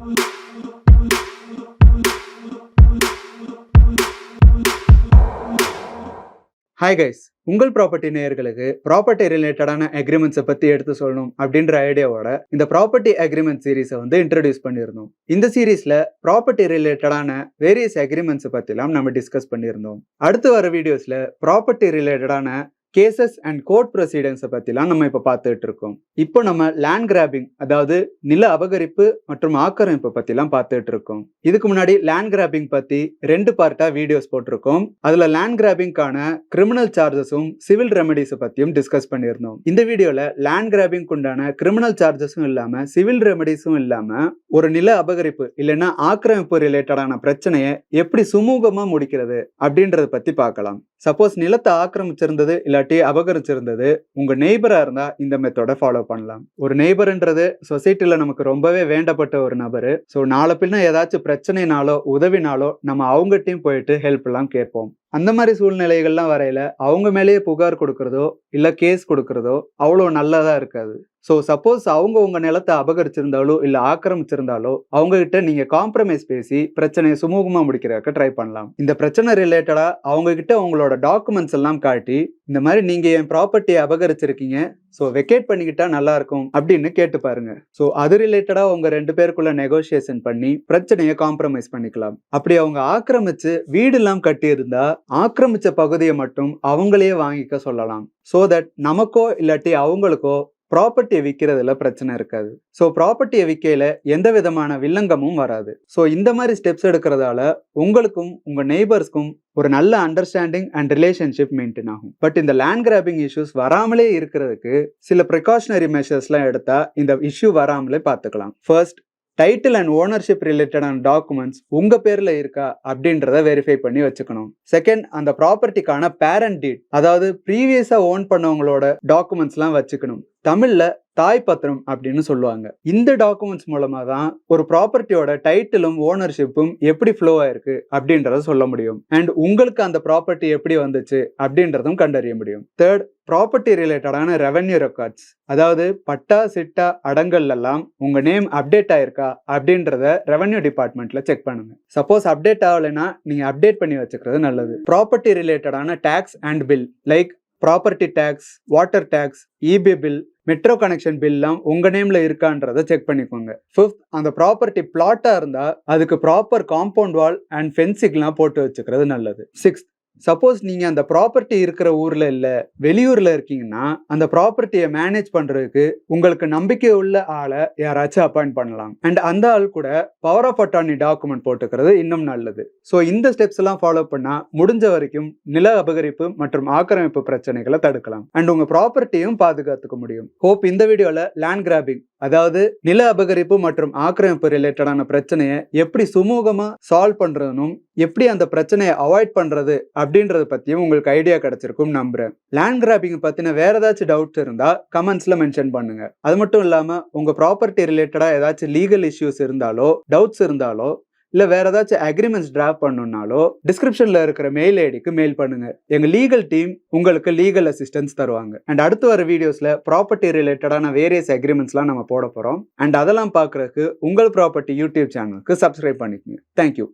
Hi guys உங்கள் property நேயர்களுக்கு property ரிலேட்டடான அக்ரிமெண்ட்ஸை பற்றி எடுத்து சொல்லணும் அப்படின்ற ஐடியாவோட இந்த ப்ராப்பர்ட்டி அக்ரிமெண்ட் சீரீஸை வந்து இன்ட்ரடியூஸ் பண்ணியிருந்தோம். இந்த சீரீஸில் ப்ராப்பர்ட்டி ரிலேட்டடான வேரியஸ் அக்ரிமெண்ட்ஸை பற்றிலாம் நம்ம டிஸ்கஸ் பண்ணியிருந்தோம். அடுத்து வர வீடியோஸில் ப்ராப்பர்ட்டி ரிலேட்டடான கேசஸ் அண்ட் கோர்ட் ப்ரொசீடிங்ஸை பற்றிலாம் நம்ம இப்போ பார்த்துட்டு இருக்கோம் இப்போ நம்ம லேண்ட் கிராபிங் அதாவது நில அபகரிப்பு மற்றும் ஆக்கிரமிப்பு பற்றிலாம் பார்த்துட்டு இருக்கோம் இதுக்கு முன்னாடி லேண்ட் கிராபிங் பற்றி ரெண்டு பார்ட்டாக வீடியோஸ் போட்டிருக்கோம் அதில் லேண்ட் கிராபிங்கான கிரிமினல் சார்ஜஸும் சிவில் ரெமெடிஸை பற்றியும் டிஸ்கஸ் பண்ணியிருந்தோம். இந்த வீடியோவில் லேண்ட் கிராபிங் உண்டான கிரிமினல் சார்ஜஸும் இல்லாமல் சிவில் ரெமெடிஸும் இல்லாமல் ஒரு நில அபகரிப்பு இல்லைன்னா ஆக்கிரமிப்பு ரிலேட்டடான பிரச்சனையை எப்படி சுமூகமாக முடிக்கிறது அப்படின்றத பற்றி பார்க்கலாம். சப்போஸ் நிலத்தை ஆக்கிரமிச்சிருந்தது இல்லாட்டி அபகரிச்சிருந்தது உங்கள் நெய்பராக இருந்தால் இந்த மெத்தோட ஃபாலோ பண்ணலாம். ஒரு நெய்பருன்றது சொசைட்டியில் நமக்கு ரொம்பவே வேண்டப்பட்ட ஒரு நபரு. ஸோ நாளை பின்ன ஏதாச்சும் பிரச்சனைனாலோ உதவினாலோ நம்ம அவங்ககிட்டயும் போயிட்டு ஹெல்ப்லாம் கேட்போம். அந்த மாதிரி சூழ்நிலைகள்லாம் வரையில அவங்க மேலேயே புகார் கொடுக்கறதோ இல்ல கேஸ் கொடுக்கறதோ அவ்வளோ நல்லதா இருக்காது. ஸோ சப்போஸ் அவங்க உங்க நிலத்தை அபகரிச்சிருந்தாலோ இல்ல ஆக்கிரமிச்சிருந்தாலோ அவங்க கிட்ட நீங்க காம்ப்ரமைஸ் பேசி பிரச்சனையை சுமூகமா முடிக்கிறதுக்கு ட்ரை பண்ணலாம். இந்த பிரச்சனை ரிலேட்டடா அவங்க கிட்ட உங்களோட டாக்குமெண்ட்ஸ் எல்லாம் காட்டி இந்த மாதிரி நீங்க என் ப்ராப்பர்ட்டியை அபகரிச்சிருக்கீங்க ஸோ வெக்கேட் பண்ணிக்கிட்டா நல்லா இருக்கும் அப்படின்னு கேட்டு பாருங்க. ஸோ அது ரிலேட்டடா உங்க ரெண்டு பேருக்குள்ள நெகோசியேஷன் பண்ணி பிரச்சனையை காம்ப்ரமைஸ் பண்ணிக்கலாம். அப்படி அவங்க ஆக்கிரமிச்சு வீடெல்லாம் கட்டியிருந்தா ஆக்கிரமிச்ச பகுதியை மட்டும் அவங்களே வாங்கிக்க சொல்லலாம். ஸோ தட் நமக்கோ இல்லாட்டி அவங்களுக்கோ ப்ராப்பர்ட்டியை விற்கிறதுல பிரச்சனை இருக்காது. ஸோ ப்ராப்பர்ட்டியை விற்கையில எந்த விதமான வில்லங்கமும் வராது. ஸோ இந்த மாதிரி ஸ்டெப்ஸ் எடுக்கிறதால உங்களுக்கும் உங்கள் நெய்பர்ஸ்க்கும் ஒரு நல்ல அண்டர்ஸ்டாண்டிங் அண்ட் ரிலேஷன்ஷிப் மெயின்டைன் ஆகும். பட் இந்த லேண்ட் கிராபிங் இஷ்யூஸ் வராமலே இருக்கிறதுக்கு சில ப்ரிகாஷனரி மெஷர்ஸ்லாம் எடுத்தால் இந்த இஷ்யூ வராமலே பார்த்துக்கலாம். ஃபர்ஸ்ட் டைட்டில் அண்ட் ஓனர்ஷிப் ரிலேட்டடான டாக்குமெண்ட்ஸ் உங்கள் பேரில் இருக்கா அப்படின்றத வெரிஃபை பண்ணி வச்சுக்கணும். செகண்ட் அந்த ப்ராப்பர்ட்டிக்கான பேரண்ட் டீட் அதாவது ப்ரீவியஸாக ஓன் பண்ணவங்களோட டாக்குமெண்ட்ஸ்லாம் வச்சுக்கணும். தமிழில் தாய் பத்திரம் அப்படின்னு சொல்லுவாங்க. இந்த டாக்குமெண்ட்ஸ் மூலமா தான் ஒரு ப்ராப்பர்ட்டியோட டைட்டிலும் ஓனர்ஷிப்பும் எப்படி ஃப்ளோ ஆயிருக்கு அப்படின்றத சொல்ல முடியும். அண்ட் உங்களுக்கு அந்த ப்ராப்பர்ட்டி எப்படி வந்துச்சு அப்படின்றதும் கண்டறிய முடியும். தேர்ட் ப்ராப்பர்ட்டி ரிலேட்டடான ரெவன்யூ ரெக்கார்ட்ஸ் அதாவது பட்டா சிட்டா அடங்கல் எல்லாம் உங்க நேம் அப்டேட் ஆயிருக்கா அப்படின்றத ரெவன்யூ டிபார்ட்மெண்ட்ல செக் பண்ணுங்க. சப்போஸ் அப்டேட் ஆகலைன்னா நீங்க அப்டேட் பண்ணி வச்சுக்கிறது நல்லது. ப்ராப்பர்ட்டி ரிலேட்டடான tax and bill like property tax water tax EB bill metro connection பில்லாம் உங்க நேம்ல இருக்கான்றத செக் பண்ணிக்கோங்க. ஃபிஃப்த் அந்த ப்ராப்பர்ட்டி பிளாட்டா இருந்தா அதுக்கு ப்ராப்பர் காம்பவுண்ட் வால் அண்ட் ஃபென்சிங்லாம் போட்டு வச்சுக்கிறது நல்லது. சிக்ஸ்த் சப்போஸ் நீங்கள் அந்த ப்ராப்பர்ட்டி இருக்கிற ஊரில் இல்லை வெளியூரில் இருக்கீங்கன்னா அந்த ப்ராப்பர்ட்டியை மேனேஜ் பண்ணுறதுக்கு உங்களுக்கு நம்பிக்கை உள்ள ஆளை யாராச்சும் அப்பாயிண்ட் பண்ணலாம். அண்ட் அந்த ஆள் கூட பவர் ஆஃப் அட்டார்னி டாக்குமெண்ட் போட்டுக்கிறது இன்னும் நல்லது. ஸோ இந்த ஸ்டெப்ஸ் எல்லாம் ஃபாலோ பண்ணா முடிஞ்ச வரைக்கும் நில அபகரிப்பு மற்றும் ஆக்கிரமிப்பு பிரச்சனைகளை தடுக்கலாம். அண்ட் உங்கள் ப்ராப்பர்ட்டியும் பாதுகாத்துக்க முடியும். ஹோப் இந்த வீடியோவில் லேண்ட் கிராபிங் அதாவது நில அபகரிப்பு மற்றும் ஆக்கிரமிப்பு ரிலேட்டடான பிரச்சனையை எப்படி சுமூகமாக சால்வ் பண்ணுறதுனும் எப்படி அந்த பிரச்சனையை அவாய்ட் பண்ணுறது அப்படின்றத பற்றியும் உங்களுக்கு ஐடியா கிடைச்சிருக்கும் நம்புகிறேன் லேண்ட் கிராபிங் பற்றின வேற ஏதாச்சும் டவுட்ஸ் இருந்தால் கமெண்ட்ஸில் மென்ஷன் பண்ணுங்க. அது மட்டும் இல்லாமல் உங்கள் ப்ராப்பர்ட்டி ரிலேட்டடாக ஏதாச்சும் லீகல் இஷ்யூஸ் இருந்தாலோ டவுட்ஸ் இருந்தாலோ இல்ல வேற ஏதாச்சும் அக்ரிமெண்ட்ஸ் டிராஃப்ட் பண்ணணும்னாலோ டிஸ்கிரிப்ஷன்ல இருக்கிற மெயில் ஐடிக்கு மெயில் பண்ணுங்க. எங்க லீகல் டீம் உங்களுக்கு லீகல் அசிஸ்டன்ஸ் தருவாங்க. அண்ட் அடுத்து வர வீடியோஸ்ல ப்ராப்பர்ட்டி ரிலேட்டடான வேரியஸ் அக்ரிமெண்ட்ஸ்லாம் நம்ம போட போறோம். அண்ட் அதெல்லாம் பார்க்கறதுக்கு உங்கள் ப்ராப்பர்ட்டி யூடியூப் சேனலுக்கு சப்ஸ்கிரைப் பண்ணிக்கோங்க. Thank you